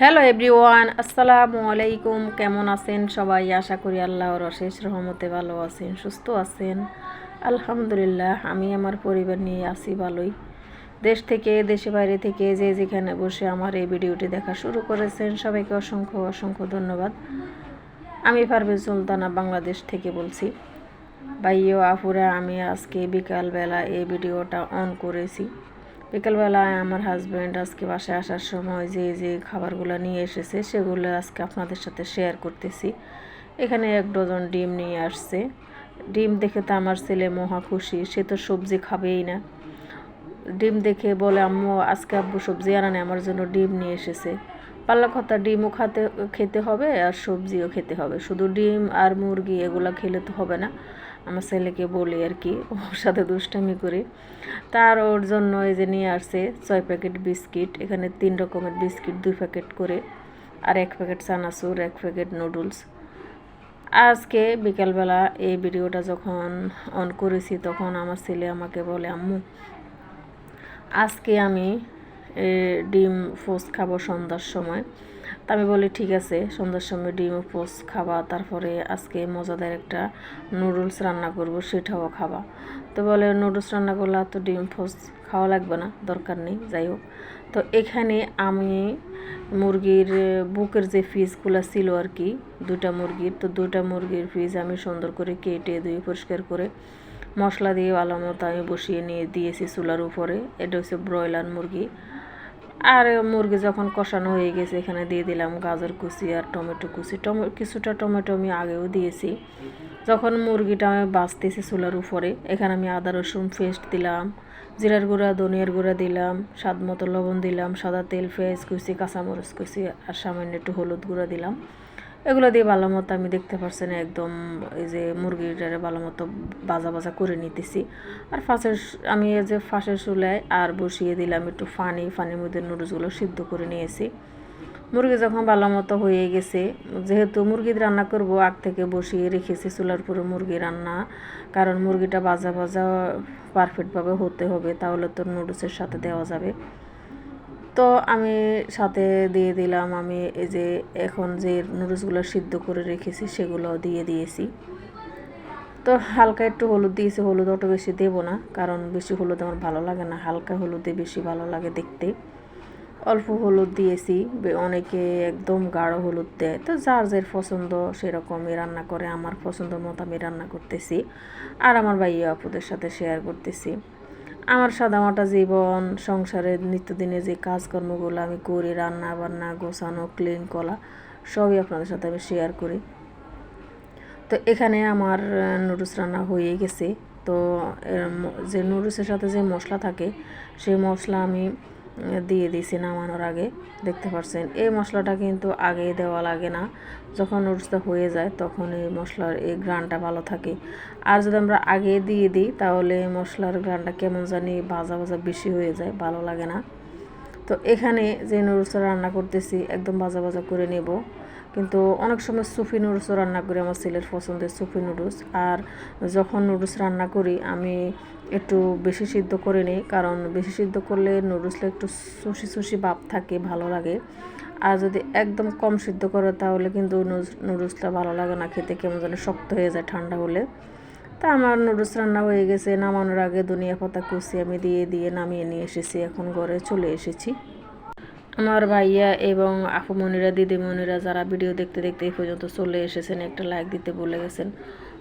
Hello everyone, আসসালামু আলাইকুম। কেমন আছেন সবাই? আশা করি আল্লাহর অশেষ রহমতে ভালো আছেন, সুস্থ আছেন। আলহামদুলিল্লাহ, আমি আমার পরিবার নিয়ে আছি ভালোই। দেশ থেকে, দেশে বাইরে থেকে যে যেখানে বসে আমার এই ভিডিওটি দেখা শুরু করেছেন, সবাইকে অসংখ্য অসংখ্য ধন্যবাদ। আমি পারভেজ সুলতানা, বাংলাদেশ থেকে বলছি। ভাইও আফুরা আমি আজকে বিকালবেলা এই ভিডিওটা অন করেছি। বিকালবেলায় আমার হাজব্যান্ড আজকে বাসায় আসার সময় যে যে খাবারগুলো নিয়ে এসেছে, সেগুলো আজকে আপনাদের সাথে শেয়ার করতেছি। এখানে এক ডজন ডিম নিয়ে আসছে। ডিম দেখে তো আমার ছেলে মহা খুশি, সে তো সবজি খাবেই না। ডিম দেখে বলে, আম্মু, আজকে আব্বু সবজি আনানে আমার জন্য ডিম নিয়ে এসেছে। পাল্লা কথা, ডিমও খাতে, খেতে হবে আর সবজিও খেতে হবে। শুধু ডিম আর মুরগি, এগুলো খেলে তো হবে না। আমার ছেলেকে বলি আর কি, ওর সাথে দুষ্টামি করি। তার ওর জন্য এই যে নিয়ে আসছে ছয় প্যাকেট বিস্কিট, এখানে তিন রকমের বিস্কিট দুই প্যাকেট করে, আর এক প্যাকেট চানাচুর, এক প্যাকেট নুডলস। আজকে বিকালবেলা এই ভিডিওটা যখন অন করেছি, তখন আমার ছেলে আমাকে বলে, আম্মু, আজকে আমি ডিম পোস্ট খাব সন্ধ্যার সময়। তা আমি বলি, ঠিক আছে, সন্ধ্যার সময় ডিম পোস্ট খাবা, তারপরে আজকে মজাদার একটা নুডলস রান্না করব, সেটাও খাবা। তো বলে, নুডলস রান্না করলে তো ডিম পোস্ট খাওয়া লাগবে না, দরকার নেই, যাই হোক। তো এখানে আমি মুরগির বুকের যে পিসগুলো ছিল আর কি দুটা মুরগির, তো দুটা মুরগির পিস আমি সুন্দর করে কেটে ধুয়ে পরিষ্কার করে মশলা দিয়ে ভালো মতো আমি বসিয়ে নিয়ে দিয়েছি চুলার উপরে। এটা হচ্ছে ব্রয়লার মুরগি। আর মুরগি যখন কষানো হয়ে গেছে, এখানে দিয়ে দিলাম গাজর কুচি আর টমেটো কুচি। টমে, কিছুটা টমেটো আমি আগেও দিয়েছি। যখন মুরগিটা আমি বাঁচতেছি চুলার উপরে, এখানে আমি আদা, রসুন পেস্ট দিলাম, জিরার গুঁড়া, ধনিয়ার গুঁড়া দিলাম, স্বাদ মতো লবণ দিলাম, সাদা তেল, পেঁয়াজ কুচি, কাঁচামরিচ কুচি আর সামান্য একটু হলুদ গুঁড়া দিলাম। এগুলো দিয়ে ভালো মতো আমি দেখতে পারছেন, একদম এই যে মুরগিটারে ভালো মতো বাজা বাজা করে নিতেছি। আর ফাঁসের আমি এই যে ফাঁসের চুলায় আর বসিয়ে দিলাম একটু ফানি, ফানির মধ্যে নুডলসগুলো সিদ্ধ করে নিয়েছি। মুরগি যখন ভালো মতো হয়ে গেছে, যেহেতু মুরগি রান্না করব, আগ থেকে বসিয়ে রেখেছি চুলার উপরে মুরগি রান্না। কারণ মুরগিটা বাজা বাজা পারফেক্টভাবে হতে হবে, তাহলে তো নুডলসের সাথে দেওয়া যাবে। তো আমি সাথে দিয়ে দিলাম, আমি এই যে এখন যে নুডলসগুলো সিদ্ধ করে রেখেছি সেগুলো দিয়ে দিয়েছি। তো হালকা একটু হলুদ দিয়েছি, হলুদ অত বেশি দেবো না, কারণ বেশি হলুদ আমার ভালো লাগে না, হালকা হলুদে বেশি ভালো লাগে দেখতে। অল্প হলুদ দিয়েছি অনেকে একদম গাঢ় হলুদ দেয়, তো যার যার পছন্দ সেরকমই রান্না করে, আমার পছন্দ মতো আমি রান্না করতেছি। আর আমার ভাইয়া আপুদের সাথে শেয়ার করতেছি। আমার সাদামাটা জীবন সংসারের নিত্যদিনে যে কাজকর্মগুলো আমি করি, রান্না বান্না, গোছানো ক্লিন করা, সবই আপনাদের সাথে আমি শেয়ার করি। তো এখানে আমার নুডলস রান্না হয়ে গেছে। তো যে নুডলসের সাথে যে মশলা থাকে, সেই মশলা আমি দিয়ে দিয়েছি নামানোর আগে, দেখতে পাচ্ছেন এই মশলাটা কিন্তু আগেই দেওয়া লাগে না। যখন নুডলসটা হয়ে যায়, তখন এই মশলার এই গ্রানটা ভালো থাকে। আর যদি আমরা আগে দিয়ে দিই, তাহলে মশলার গ্রানটা কেমন জানি ভাজা ভাজা বেশি হয়ে যায়, ভালো লাগে না। তো এখানে যে নুডলসটা রান্না করতেছি, একদম ভাজা ভাজা করে নেব। কিন্তু অনেক সময় সুফি নুডলসও রান্না করি আমার ছেলের পছন্দের সুফি নুডলস। আর যখন নুডলস রান্না করি, আমি একটু বেশি সিদ্ধ করে নিই, কারণ বেশি সিদ্ধ করলে নুডলসটা একটু সুশি সুশি ভাব থাকে, ভালো লাগে। আর যদি একদম কম সিদ্ধ করে, তাহলে কিন্তু নুডলসটা ভালো লাগে না, খেতে কেমন যেন শক্ত হয়ে যায় ঠান্ডা হলে। তা আমার নুডলস রান্না হয়ে গেছে, নামানোর আগে দুনিয়া পাতা কুচি আমি দিয়ে দিয়ে নামিয়ে নিয়ে এসেছি, এখন ঘরে চলে এসেছি। আমার ভাইয়া এবং আপুমনিরা দিদিমণিরা যারা ভিডিও দেখতে দেখতে এই পর্যন্ত চলে এসেছেন, একটা লাইক দিতে বলে গেছেন,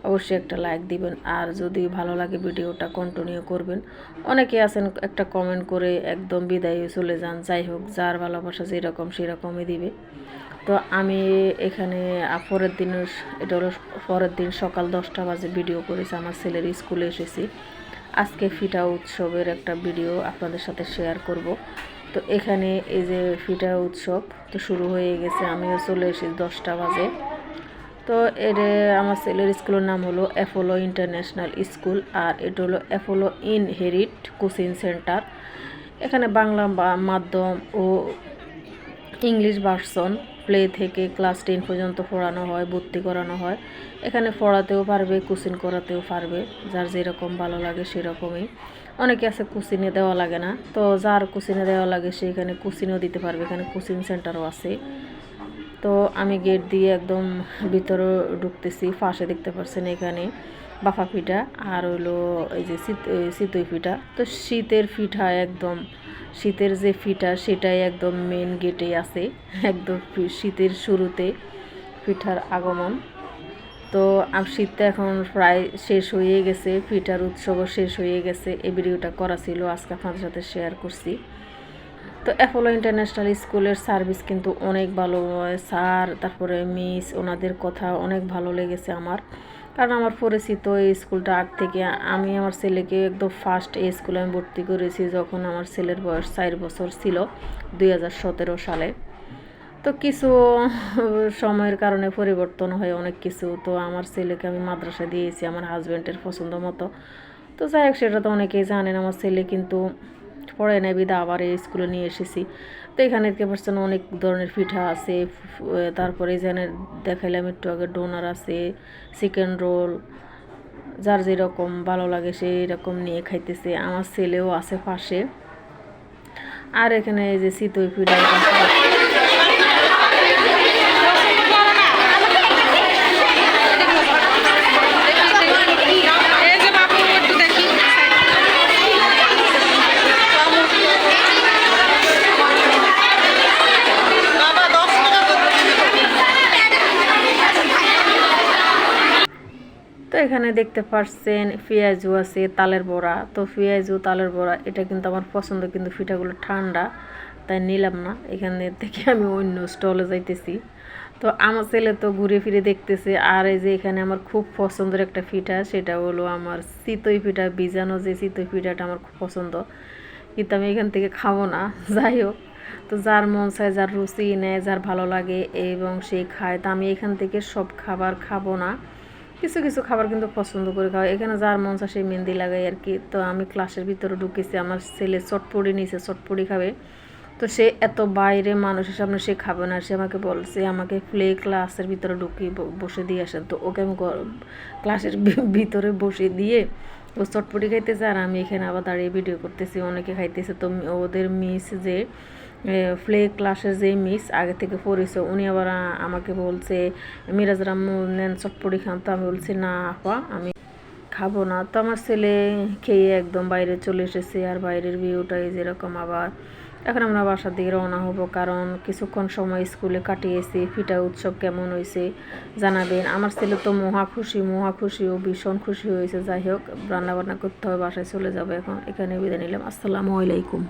অবশ্যই একটা লাইক দিবেন। আর যদি ভালো লাগে ভিডিওটা কন্টিনিউ করবেন, অনেকে আছেন একটা কমেন্ট করে একদম বিদায় চলে যান। যাই হোক, যার ভালোবাসা যেরকম সেরকমই দিবে। তো আমি এখানে পরের দিন এটা হলো পরের দিন সকাল দশটা বাজে ভিডিও করেছি। আমার ছেলের স্কুলে এসেছি। আজকে ফিটা উৎসবের একটা ভিডিও আপনাদের সাথে শেয়ার করব। তো এখানে এই যে ফিটা উৎসব তো শুরু হয়ে গেছে, আমিও চলে এসেছি দশটা বাজে। তো এর আমার ছেলের স্কুলের নাম হলো অ্যাপোলো ইন্টারন্যাশনাল স্কুল আর এটা হলো অ্যাপোলো ইন হেরিট কোচিং সেন্টার এখানে বাংলা মাধ্যম ও ইংলিশ ভার্সন প্লে থেকে ক্লাস টেন পর্যন্ত পড়ানো হয়, ভর্তি করানো হয়। এখানে পড়াতেও পারবে, কোচিং করাতেও পারবে, যার যেরকম ভালো লাগে সেরকমই। অনেকে আছে কুচিনে দেওয়া লাগে না। তো যার কুচিনে দেওয়া লাগে সে এখানে কুচিনেও দিতে পারবে, এখানে কুচিন সেন্টারও আছে। তো আমি গেট দিয়ে একদম ভিতরে ঢুকতেছি ফাঁসে দেখতে পাচ্ছেন এখানে বাফা পিঠা আর হইল এই যে শীত চিতই পিঠা। তো শীতের পিঠা একদম, শীতের যে পিঠা সেটাই একদম মেন গেটে আছে। একদম শীতের শুরুতে পিঠার আগমন। তো শীতটা এখন প্রায় শেষ হয়ে গেছে, পিঠার উৎসবও শেষ হয়ে গেছে। এই ভিডিওটা করা ছিল, আজকে আপনাদের সাথে শেয়ার করছি। তো অ্যাপোলো ইন্টারন্যাশনাল স্কুলের সার্ভিস কিন্তু অনেক ভালো। স্যার, তারপরে মিস ওনাদের কথা অনেক ভালো লেগেছে আমার। কারণ আমার পরিচিত এই স্কুলটা আগ থেকে, আমি আমার ছেলেকে একদম ফার্স্ট এই স্কুলে আমি ভর্তি করেছি যখন আমার ছেলের বয়স চার বছর ছিল, দুই হাজার সতেরো সালে। তো কিছু সময়ের কারণে পরিবর্তন হয় অনেক কিছু। তো আমার ছেলেকে আমি মাদ্রাসা দিয়েছি, আমার হাজব্যান্ডের পছন্দ মতো। তো যাই হোক, সেটা তো অনেকেই জানেন, আমার ছেলে কিন্তু পড়ে নেয় বিদা আবার এই স্কুলে নিয়ে এসেছি। তো এখানে দেখতে অনেক ধরনের পিঠা আছে তারপরে এখানে দেখাইলাম, একটু আগে ডোনার আছে চিকেন রোল যার যেরকম ভালো লাগে সেই রকম নিয়ে খাইতেছে। আমার ছেলেও আছে পাশে। আর এখানে এই যে চিতই পিঠা। এখানে দেখতে পাচ্ছেন পেঁয়াজু আছে, তালের বড়া। তো পেঁয়াজু তালের বড়া, এটা কিন্তু আমার পছন্দ, কিন্তু পিঠাগুলো ঠান্ডা, তাই নিলাম না। এখানে থেকে আমি অন্য স্টলে যাইতেছি। তো আমার ছেলে তো ঘুরে ফিরে দেখতেছে, আর এই যে এখানে আমার খুব পছন্দের একটা পিঠা, সেটা হলো আমার চিতই পিঠা, বিজানো যে চিতই পিঠাটা আমার খুব পছন্দ। কিন্তু আমি এখান থেকে খাব না, যাই হোক। তো যার মন চায়, যার রুচি নেয়, যার ভালো লাগে, এবং সে খায়। তা আমি এখান থেকে সব খাবার খাব না। কিছু কিছু খাবার কিন্তু পছন্দ করে খাওয়া। এখানে যার মন সেই মেহেন্দি লাগাই আর কি। তো আমি ক্লাসের ভিতরে ঢুকেছি, আমার ছেলে চটপড়ি নিয়েছে চটপড়ি খাবে। তো সে এত বাইরে মানুষের সামনে সে খাবে না, সে আমাকে বলছে, আমাকে প্লে ক্লাসের ভিতরে ঢুকিয়ে বসে দিয়ে আসেন। তো ওকে আমি ক্লাসের ভিতরে বসে দিয়ে ও চটপটি খাইতেছে আর আমি এখানে আবার দাঁড়িয়ে ভিডিও করতেছি, অনেকে খাইতেছে। তো ওদের মিস যে প্লে ক্লাসের যে মিস আগে থেকে পড়েছে। উনি আবার আমাকে বলছে, মিরাজ রাম্মু নেন, চটপটি খান। তো আমি বলছি, না, আপা, আমি খাব না। তো আমার ছেলে খেয়ে একদম বাইরে চলে এসেছে। আর বাইরের ভিউটাই যেরকম আবার। এখন আমরা বাসার দিকে রওনা হব। কারণ কিছুক্ষণ সময় স্কুলে কাটিয়েছি। ফিটা উৎসব কেমন হয়েছে জানাবেন। আমার ছেলে তো মহা খুশি মহা খুশি ও ভীষণ খুশি হয়েছে। যাই হোক রান্না বান্না করতে হবে, বাসায় চলে যাবে এখন। এখানে বিদায় নিলাম। আসসালামু আলাইকুম।